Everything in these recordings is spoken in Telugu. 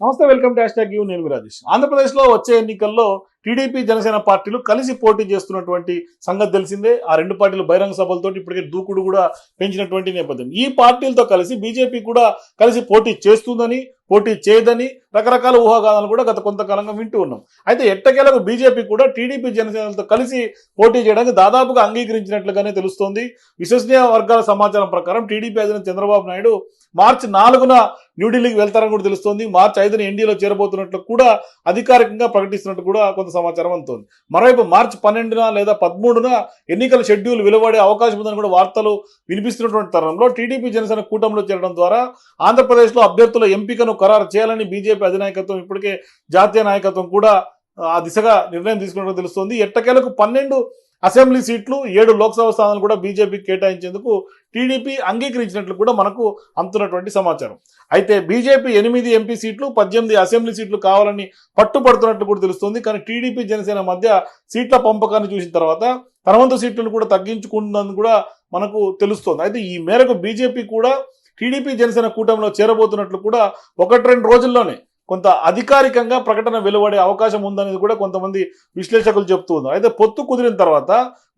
నమస్తే welcome to hashtag you. నేను రాజేష్. ఆంధ్రప్రదేశ్లో వచ్చే ఎన్నికల్లో టీడీపీ జనసేన పార్టీలు కలిసి పోటీ చేస్తున్నటువంటి సంగతి తెలిసిందే. ఆ రెండు పార్టీలు బహిరంగ సభలతో ఇప్పటికే దూకుడు కూడా పెంచినటువంటి నేపథ్యం. ఈ పార్టీలతో కలిసి బీజేపీ కూడా కలిసి పోటీ చేస్తుందని పోటీ చేయదని రకరకాల ఊహాగానాలు కూడా గత కొంతకాలంగా వింటూ ఉన్నాం. అయితే ఎట్టకేలకు బీజేపీ కూడా టీడీపీ జనసేనలతో కలిసి పోటీ చేయడానికి దాదాపుగా అంగీకరించినట్లుగానే తెలుస్తోంది. విశ్వసనీయ వర్గాల సమాచారం ప్రకారం టీడీపీ అధినేత చంద్రబాబు నాయుడు మార్చి నాలుగున న్యూఢిల్లీకి వెళ్తారని కూడా తెలుస్తోంది. మార్చి ఐదున ఎన్డీఏలో చేరబోతున్నట్లు కూడా అధికారికంగా ప్రకటిస్తున్నట్టు కూడా కొంత సమాచారం అందుతోంది. మరోవైపు మార్చి పన్నెండున లేదా పదమూడున ఎన్నికల షెడ్యూల్ వెలువడే అవకాశం ఉందని కూడా వార్తలు వినిపిస్తున్నటువంటి తరుణంలో టీడీపీ జనసేన కూటమిలో చేరడం ద్వారా ఆంధ్రప్రదేశ్లో అభ్యర్థుల ఎంపికను ఖరారు చేయాలని బీజేపీ అధినాయకత్వం ఇప్పటికే జాతీయ నాయకత్వం కూడా ఆ దిశగా నిర్ణయం తీసుకున్నట్టు తెలుస్తోంది. ఎట్టకేలకు పన్నెండు అసెంబ్లీ సీట్లు ఏడు లోక్సభ స్థానాలు కూడా బీజేపీకి కేటాయించేందుకు టీడీపీ అంగీకరించినట్లు కూడా మనకు అందుతున్నటువంటి సమాచారం. అయితే బీజేపీ ఎనిమిది ఎంపీ సీట్లు పద్దెనిమిది అసెంబ్లీ సీట్లు కావాలని పట్టుబడుతున్నట్లు కూడా తెలుస్తుంది. కానీ టీడీపీ జనసేన మధ్య సీట్ల పంపకాన్ని చూసిన తర్వాత తన వంతు సీట్లను కూడా తగ్గించుకుంటుందని కూడా మనకు తెలుస్తోంది. అయితే ఈ మేరకు బీజేపీ కూడా టీడీపీ జనసేన కూటమిలో చేరబోతున్నట్లు కూడా ఒకటి రెండు రోజుల్లోనే కొంత అధికారికంగా ప్రకటన వెలువడే అవకాశం ఉందనేది కూడా కొంతమంది విశ్లేషకులు చెప్తూ ఉన్నారు. అయితే పొత్తు కుదిరిన తర్వాత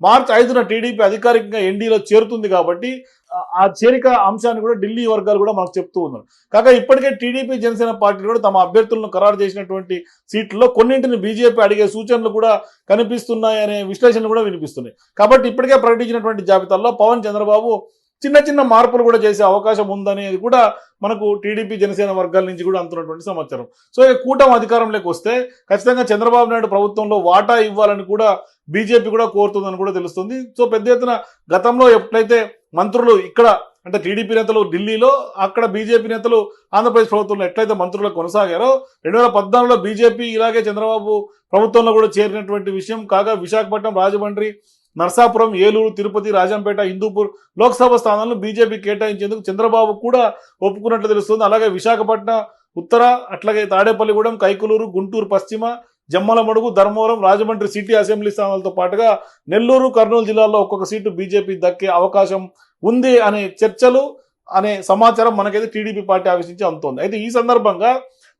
మార్చి ఐదున టీడీపీ అధికారికంగా ఎన్డీలో చేరుతుంది కాబట్టి ఆ- చేరిక అంశాన్ని కూడా ఢిల్లీ వర్గాలు కూడా మనకు చెప్తూ ఉన్నారు. కాగా ఇప్పటికే టీడీపీ జనసేన పార్టీలు కూడా తమ అభ్యర్థులను ఖరారు చేసినటువంటి సీట్లలో కొన్నింటిని బీజేపీ అడిగే సూచనలు కూడా కనిపిస్తున్నాయనే విశ్లేషణలు కూడా వినిపిస్తున్నాయి. కాబట్టి ఇప్పటికే ప్రకటించినటువంటి జాబితాల్లో పవన్ చంద్రబాబు చిన్న చిన్న మార్పులు కూడా చేసే అవకాశం ఉందనేది కూడా మనకు టీడీపీ జనసేన వర్గాల నుంచి కూడా అందుతున్నటువంటి సమాచారం. సో ఇక కూటమి అధికారంలోకి వస్తే ఖచ్చితంగా చంద్రబాబు నాయుడు ప్రభుత్వంలో వాటా ఇవ్వాలని కూడా బీజేపీ కూడా కోరుతుందని కూడా తెలుస్తుంది. సో పెద్ద ఎత్తున గతంలో ఎప్పుడైతే మంత్రులు ఇక్కడ అంటే టీడీపీ నేతలు ఢిల్లీలో అక్కడ బీజేపీ నేతలు ఆంధ్రప్రదేశ్ ప్రభుత్వంలో ఎట్లయితే మంత్రులు కొనసాగారో రెండు వేల పద్నాలుగులో బీజేపీ ఇలాగే చంద్రబాబు ప్రభుత్వంలో కూడా చేరినటువంటి విషయం కాగా విశాఖపట్నం రాజమండ్రి నర్సాపురం ఏలూరు తిరుపతి రాజంపేట హిందూపూర్ లోక్సభ స్థానాలను బీజేపీ కేటాయించేందుకు చంద్రబాబు కూడా ఒప్పుకున్నట్లు తెలుస్తుంది. అలాగే విశాఖపట్నం ఉత్తర అట్లాగే తాడేపల్లిగూడెం కైకులూరు గుంటూరు పశ్చిమ జమ్మలమడుగు ధర్మవరం రాజమండ్రి సిటీ అసెంబ్లీ స్థానాలతో పాటుగా నెల్లూరు కర్నూలు జిల్లాల్లో ఒక్కొక్క సీటు బీజేపీ దక్కే అవకాశం ఉంది అనే చర్చలు అనే సమాచారం మనకైతే టీడీపీ పార్టీ ఆవేశించి అందుతోంది. అయితే ఈ సందర్భంగా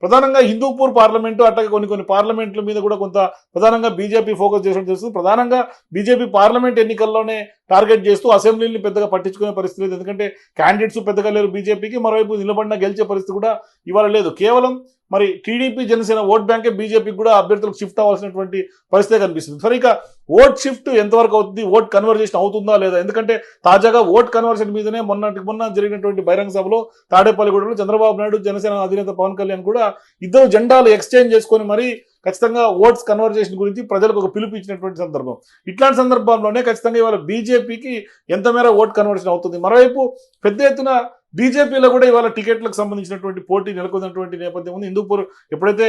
ప్రధానంగా హిందూపూర్ పార్లమెంటు అట్లాగే కొన్ని కొన్ని పార్లమెంట్ల మీద కూడా కొంత ప్రధానంగా బీజేపీ ఫోకస్ చేసినట్టు తెలుస్తుంది. ప్రధానంగా బీజేపీ పార్లమెంట్ ఎన్నికల్లోనే టార్గెట్ చేస్తూ అసెంబ్లీని పెద్దగా పట్టించుకునే పరిస్థితి లేదు. ఎందుకంటే క్యాండిడేట్స్ పెద్దగా లేరు. బీజేపీకి మరోవైపు నిలబడిన గెలిచే పరిస్థితి కూడా ఇవాళ లేదు. కేవలం మరి టీడీపీ జనసేన ఓట్ బ్యాంకే బీజేపీకి కూడా అభ్యర్థులకు షిఫ్ట్ అవ్వాల్సినటువంటి పరిస్థితి కనిపిస్తుంది. సరే ఇక ఓట్ షిఫ్ట్ ఎంతవరకు అవుతుంది? ఓట్ కన్వర్జేషన్ అవుతుందా లేదా? ఎందుకంటే తాజాగా ఓట్ కన్వర్షన్ మీదనే మొన్నటి మొన్న జరిగినటువంటి బహిరంగ సభలో తాడేపల్లిగూడలో చంద్రబాబు నాయుడు జనసేన అధినేత పవన్ కళ్యాణ్ కూడా ఇద్దరు జెండాలు ఎక్స్చేంజ్ చేసుకొని మరి ఖచ్చితంగా ఓట్స్ కన్వర్జేషన్ గురించి ప్రజలకు ఒక పిలుపు ఇచ్చినటువంటి సందర్భం. ఇట్లాంటి సందర్భంలోనే ఖచ్చితంగా ఇవాళ బీజేపీకి ఎంత మేర ఓట్ కన్వర్షన్ అవుతుంది? మరోవైపు పెద్ద ఎత్తున బీజేపీలో కూడా ఇవాళ టికెట్లకు సంబంధించినటువంటి పోటీ నెలకొన్నటువంటి నేపథ్యం ఉంది. హిందూపూర్ ఎప్పుడైతే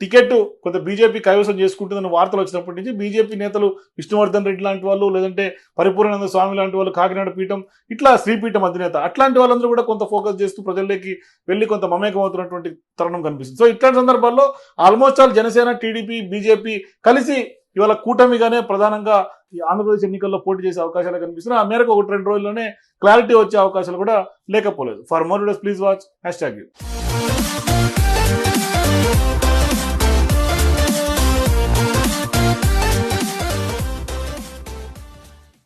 టికెట్ కొంత బీజేపీ కైవసం చేసుకుంటుందని వార్తలు వచ్చినప్పటి నుంచి బీజేపీ నేతలు విష్ణువర్ధన్ రెడ్డి లాంటి వాళ్ళు లేదంటే పరిపూర్ణానంద స్వామి లాంటి వాళ్ళు కాకినాడ పీఠం ఇట్లా శ్రీపీఠం అధినేత అట్లాంటి వాళ్ళందరూ కూడా కొంత ఫోకస్ చేస్తూ ప్రజల్లోకి వెళ్ళి కొంత మమేకం అవుతున్నటువంటి తరుణం కనిపిస్తుంది. సో ఇట్లాంటి సందర్భాల్లో almost all Janasena TDP BJP కలిసి ఇవాళ కూటమిగానే ప్రధానంగా ఈ ఆంధ్రప్రదేశ్ ఎన్నికల్లో పోటీ చేసే అవకాశాలు కనిపిస్తున్నాయి ఆ మేరకు ఒకటి రెండు రోజుల్లోనే క్లారిటీ వచ్చే అవకాశాలు కూడా లేకపోలేదు. For more days please watch hashtag you